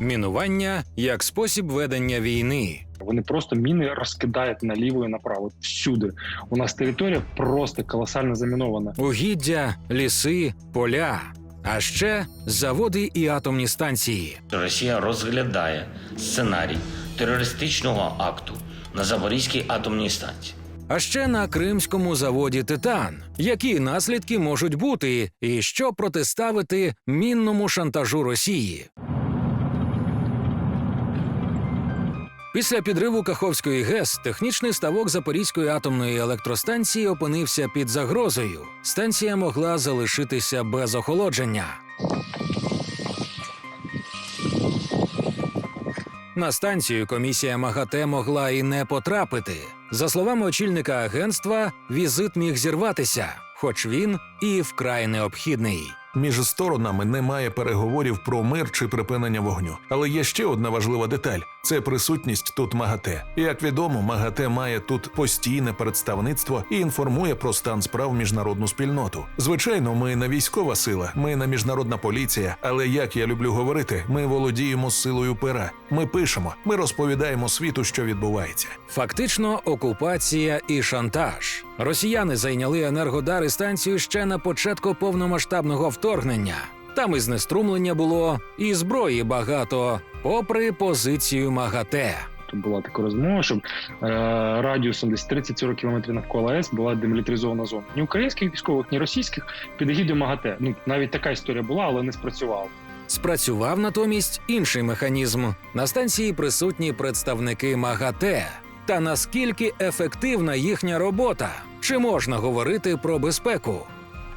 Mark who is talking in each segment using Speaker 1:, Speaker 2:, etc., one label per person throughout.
Speaker 1: Мінування як спосіб ведення війни.
Speaker 2: Вони просто міни розкидають наліво і направо всюди. У нас територія просто колосально замінована.
Speaker 1: Угіддя, ліси, поля, а ще заводи і атомні станції.
Speaker 3: Росія розглядає сценарій терористичного акту на Запорізькій атомній станції.
Speaker 1: А ще на кримському заводі Титан. Які наслідки можуть бути, і що протиставити мінному шантажу Росії? Після підриву Каховської ГЕС технічний ставок Запорізької атомної електростанції опинився під загрозою. Станція могла залишитися без охолодження. На станцію комісія МАГАТЕ могла і не потрапити. За словами очільника агентства, візит міг зірватися, хоч він і вкрай необхідний.
Speaker 4: Між сторонами немає переговорів про мир чи припинення вогню. Але є ще одна важлива деталь: це присутність тут МАГАТЕ. Як відомо, МАГАТЕ має тут постійне представництво і інформує про стан справ міжнародну спільноту. Звичайно, ми не військова сила, ми не міжнародна поліція. Але як я люблю говорити, ми володіємо силою пера. Ми пишемо, ми розповідаємо світу, що відбувається.
Speaker 1: Фактично, окупація і шантаж. Росіяни зайняли енергодари станцію ще на початку повномасштабного вторгнення. Там і знеструмлення було, і зброї багато, попри позицію МАГАТЕ.
Speaker 2: Тут була така розмова, щоб е, радіусом десь 30-40 кілометрів навколо АЕС була демілітаризована зона. Ні українських військових, ні російських під егідою МАГАТЕ. Ну навіть така історія була, але не спрацювала.
Speaker 1: Спрацював натомість інший механізм. На станції присутні представники МАГАТЕ. Та наскільки ефективна їхня робота? Чи можна говорити про безпеку?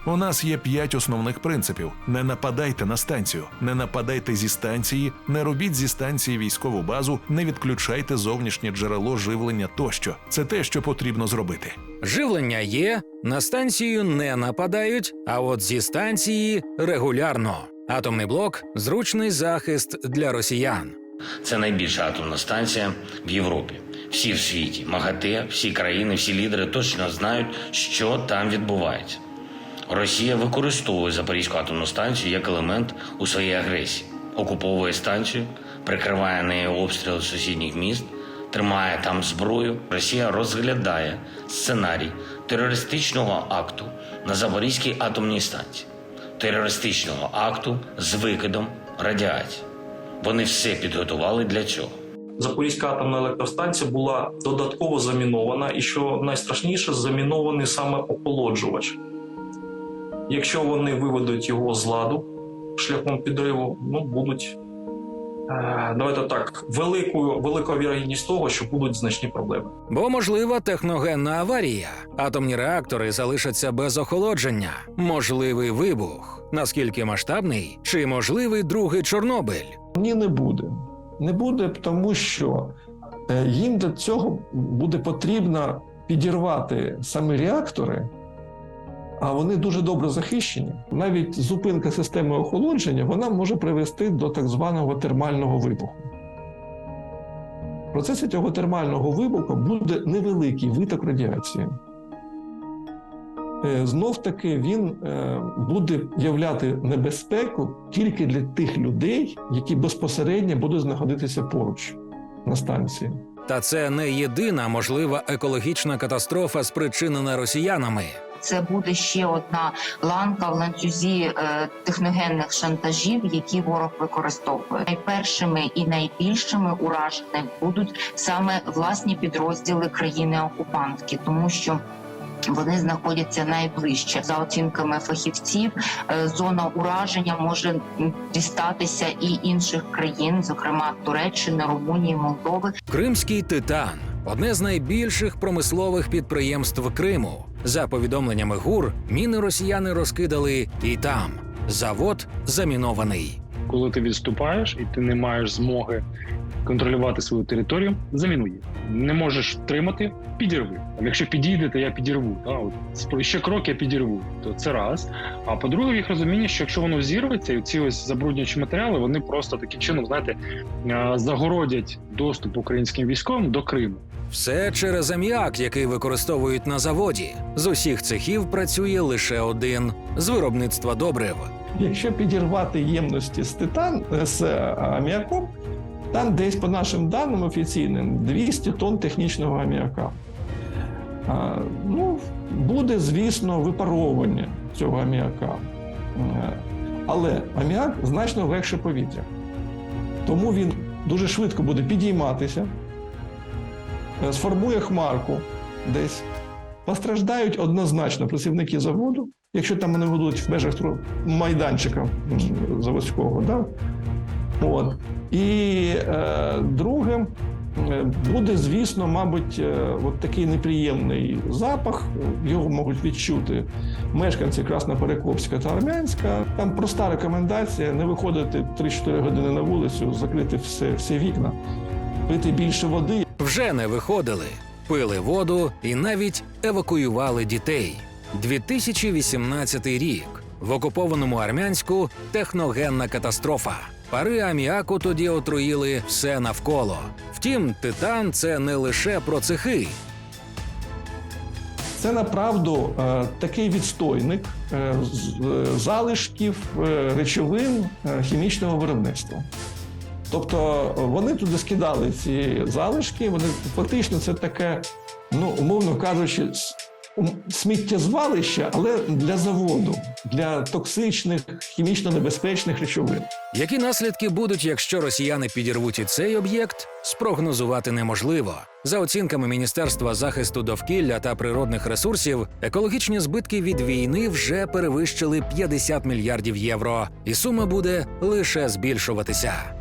Speaker 4: У нас є п'ять основних принципів: не нападайте на станцію, не нападайте зі станції, не робіть зі станції військову базу, не відключайте зовнішнє джерело живлення тощо. Це те, що потрібно зробити.
Speaker 1: Живлення є, на станцію не нападають, а от зі станції регулярно. Атомний блок зручний захист для росіян.
Speaker 3: Це найбільша атомна станція в Європі. Всі в світі, МАГАТЕ, всі країни, всі лідери точно знають, що там відбувається. Росія використовує Запорізьку атомну станцію як елемент у своїй агресії, окуповує станцію, прикриває нею обстріли сусідніх міст, тримає там зброю. Росія розглядає сценарій терористичного акту на Запорізькій атомній станції, терористичного акту з викидом радіації. Вони все підготували для цього.
Speaker 5: Запорізька атомна електростанція була додатково замінована, і що найстрашніше, замінований саме охолоджувач. Якщо вони виведуть його з ладу шляхом підриву, ну будуть е, давайте так, великою велика вірогідність того, що будуть значні проблеми.
Speaker 1: Бо можлива техногенна аварія. Атомні реактори залишаться без охолодження. Можливий вибух. Наскільки масштабний? Чи можливий другий Чорнобиль?
Speaker 6: Ні, не буде. Не буде, тому що е, їм для цього буде потрібно підірвати самі реактори, а вони дуже добре захищені. Навіть зупинка системи охолодження вона може привести до так званого термального вибуху. В процесі цього термального вибуху буде невеликий виток радіації. Е, Знов таки він е, буде являти небезпеку тільки для тих людей, які безпосередньо будуть знаходитися поруч на станції.
Speaker 1: Та це не єдина можлива екологічна катастрофа, спричинена росіянами.
Speaker 7: Це буде ще одна ланка в ланцюзі е, техногенних шантажів, які ворог використовує. Найпершими і найбільшими ураженими будуть саме власні підрозділи країни-окупантки, тому що. Вони знаходяться найближче за оцінками фахівців. е, Зона ураження може дістатися і інших країн, зокрема Туреччини, Румунії, Молдови.
Speaker 1: Кримський титан одне з найбільших промислових підприємств Криму. За повідомленнями ГУР, міни росіяни розкидали і там. Завод замінований.
Speaker 2: Коли ти відступаєш і ти не маєш змоги контролювати свою територію, замінуй її. Не можеш втримати, підірви. Якщо підійдете, я підірву. От, ще крок я підірву. То це раз. А по-друге, їх розуміння, що якщо воно зірветься, і ці ось забруднюючі матеріали, вони просто таким чином, знаєте, загородять доступ українським військовим до Криму.
Speaker 1: Все через аміак, який використовують на заводі. З усіх цехів працює лише один з виробництва добрив.
Speaker 6: Якщо підірвати ємності з титан з е, аміаком, там десь по нашим даним офіційним 200 тонн технічного аміака. Ну, буде, звісно, випаровування цього аміака. Е, Але аміак значно легше повітря. Тому він дуже швидко буде підійматися, е, сформує хмарку десь. Постраждають однозначно працівники заводу, якщо там вони будуть в межах майданчика заводського. Да? От. І е, друге, е, буде, звісно, мабуть, е, от такий неприємний запах. Його можуть відчути мешканці Красноперекопська та Армянська. Там проста рекомендація не виходити 3-4 години на вулицю, закрити все, всі вікна, пити більше води.
Speaker 1: Вже не виходили, пили воду і навіть евакуювали дітей. 2018 рік в окупованому армянську техногенна катастрофа. Пари аміаку тоді отруїли все навколо. Втім, титан це не лише про цехи.
Speaker 6: Це направду е, такий відстойник е, е, залишків речовин хімічного виробництва. Тобто вони туди скидали ці залишки, вони фактично це таке, ну умовно кажучи, сміттєзвалище, але для заводу, для токсичних хімічно небезпечних речовин.
Speaker 1: Які наслідки будуть, якщо росіяни підірвуть і цей об'єкт, спрогнозувати неможливо. За оцінками Міністерства захисту довкілля та природних ресурсів, екологічні збитки від війни вже перевищили 50 мільярдів євро, і сума буде лише збільшуватися.